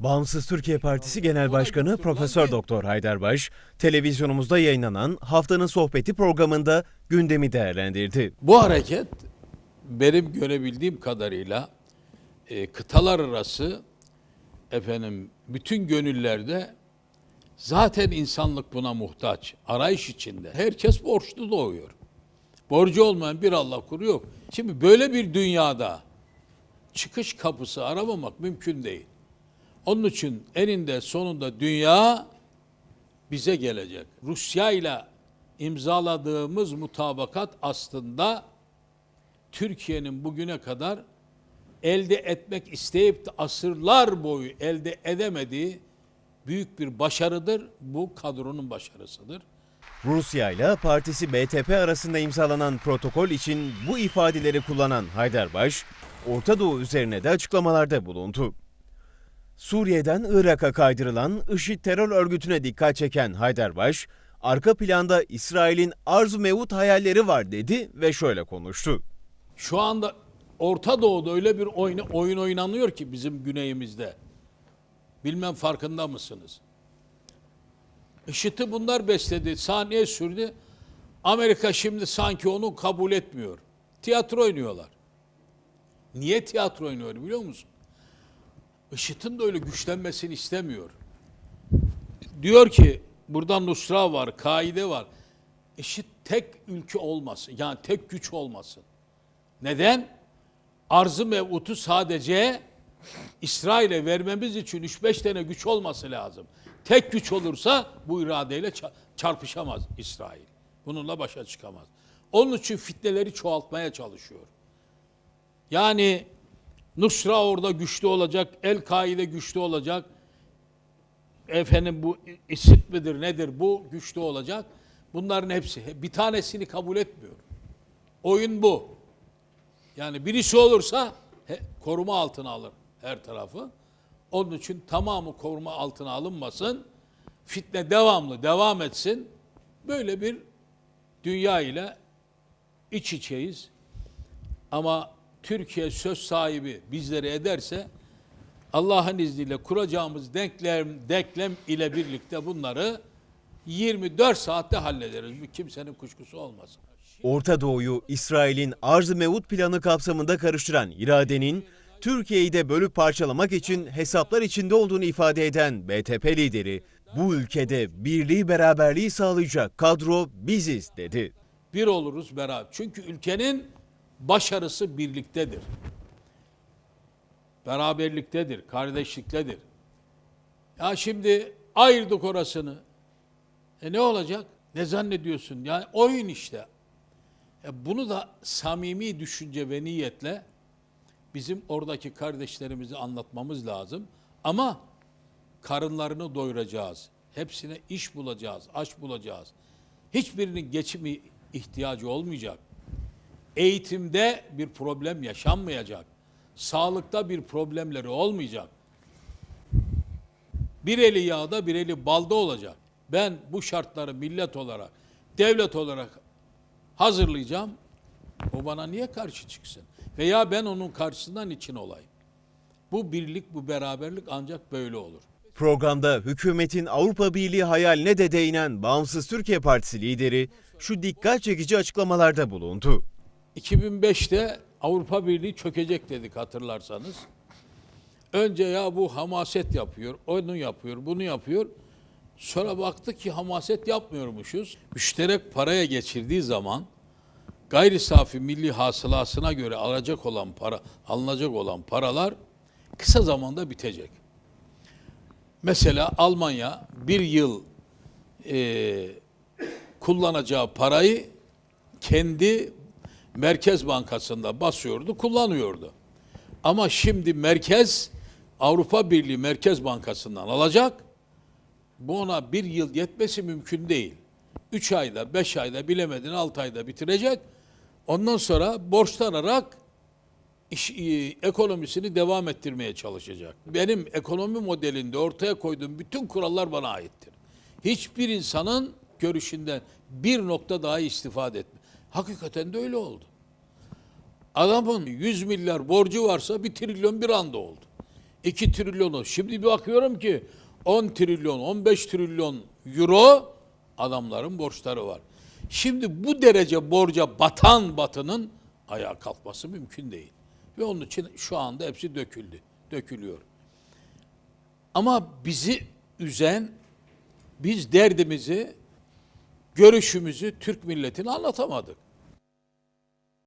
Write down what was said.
Bağımsız Türkiye Partisi Genel Başkanı Profesör Doktor Haydarbaş, televizyonumuzda yayınlanan Haftanın Sohbeti programında gündemi değerlendirdi. Bu hareket benim görebildiğim kadarıyla e, kıtalar arası efendim bütün gönüllerde zaten insanlık buna muhtaç. Arayış içinde. Herkes borçlu doğuyor. Borcu olmayan bir Allah kuru yok. Şimdi böyle bir dünyada çıkış kapısı aramamak mümkün değil. Onun için eninde sonunda dünya bize gelecek. Rusya ile imzaladığımız mutabakat aslında Türkiye'nin bugüne kadar elde etmek isteyip de asırlar boyu elde edemediği büyük bir başarıdır. Bu kadronun başarısıdır. Rusya ile partisi BTP arasında imzalanan protokol için bu ifadeleri kullanan Haydarbaş, Orta Doğu üzerine de açıklamalarda bulundu. Suriye'den Irak'a kaydırılan IŞİD terör örgütüne dikkat çeken Haydarbaş, arka planda İsrail'in arzu mevut hayalleri var dedi ve şöyle konuştu. Şu anda Orta Doğu'da öyle bir oyun, oyun oynanıyor ki bizim güneyimizde. Bilmem farkında mısınız? IŞİD'i bunlar besledi, sahneye sürdü. Amerika şimdi sanki onu kabul etmiyor. Tiyatro oynuyorlar. Niye tiyatro oynuyor biliyor musun? IŞİD'in de öyle güçlenmesini istemiyor. Diyor ki burada Nusra var, Kaide var. IŞİD tek ülke olmasın. Yani tek güç olmasın. Neden? Arzı mevutu sadece İsrail'e vermemiz için 3-5 tane güç olması lazım. Tek güç olursa bu iradeyle ça- çarpışamaz İsrail. Bununla başa çıkamaz. Onun için fitneleri çoğaltmaya çalışıyor. Yani Nusra orada güçlü olacak, El-Kaide güçlü olacak. Efendim bu İSİD midir nedir bu güçlü olacak. Bunların hepsi bir tanesini kabul etmiyor. Oyun bu. Yani birisi olursa he- koruma altına alır her tarafı. Onun için tamamı koruma altına alınmasın. Fitne devamlı devam etsin. Böyle bir dünya ile iç içeyiz. Ama Türkiye söz sahibi bizleri ederse Allah'ın izniyle kuracağımız denklem, denklem ile birlikte bunları 24 saatte hallederiz. Bu kimsenin kuşkusu olmasın. Orta Doğu'yu İsrail'in arz-ı mevut planı kapsamında karıştıran iradenin Türkiye'yi de bölüp parçalamak için hesaplar içinde olduğunu ifade eden BTP lideri, bu ülkede birliği beraberliği sağlayacak kadro biziz dedi. bir oluruz beraber. Çünkü ülkenin başarısı birliktedir. Beraberliktedir, kardeşliktedir. Ya şimdi ayırdık orasını. E ne olacak? Ne zannediyorsun? Yani oyun işte. E bunu da samimi düşünce ve niyetle bizim oradaki kardeşlerimize anlatmamız lazım. Ama karınlarını doyuracağız. Hepsine iş bulacağız, aş bulacağız. Hiçbirinin geçimi ihtiyacı olmayacak. Eğitimde bir problem yaşanmayacak. Sağlıkta bir problemleri olmayacak. Bir eli yağda bir eli balda olacak. Ben bu şartları millet olarak, devlet olarak hazırlayacağım. O bana niye karşı çıksın? Veya ben onun karşısından için olayım. Bu birlik, bu beraberlik ancak böyle olur. Programda hükümetin Avrupa Birliği hayaline de değinen Bağımsız Türkiye Partisi lideri şu dikkat çekici açıklamalarda bulundu. 2005'te Avrupa Birliği çökecek dedik hatırlarsanız. Önce ya bu hamaset yapıyor, onu yapıyor, bunu yapıyor. Sonra baktık ki hamaset yapmıyormuşuz. Müşterek paraya geçirdiği zaman gayri safi milli hasılasına göre alacak olan para, alınacak olan paralar kısa zamanda bitecek. Mesela Almanya bir yıl eee kullanacağı parayı kendi Merkez Bankası'nda basıyordu, kullanıyordu. Ama şimdi merkez Avrupa Birliği Merkez Bankası'ndan alacak. Bu ona bir yıl yetmesi mümkün değil. Üç ayda, beş ayda bilemedin altı ayda bitirecek. Ondan sonra borçlanarak iş, e, ekonomisini devam ettirmeye çalışacak. Benim ekonomi modelinde ortaya koyduğum bütün kurallar bana aittir. Hiçbir insanın görüşünden bir nokta daha istifade etme. Hakikaten de öyle oldu. Adamın 100 milyar borcu varsa bir trilyon bir anda oldu. 2 trilyonu. Şimdi bir bakıyorum ki 10 trilyon, 15 trilyon euro adamların borçları var. Şimdi bu derece borca batan batının ayağa kalkması mümkün değil. Ve onun için şu anda hepsi döküldü, dökülüyor. Ama bizi üzen, biz derdimizi, görüşümüzü Türk milletine anlatamadık.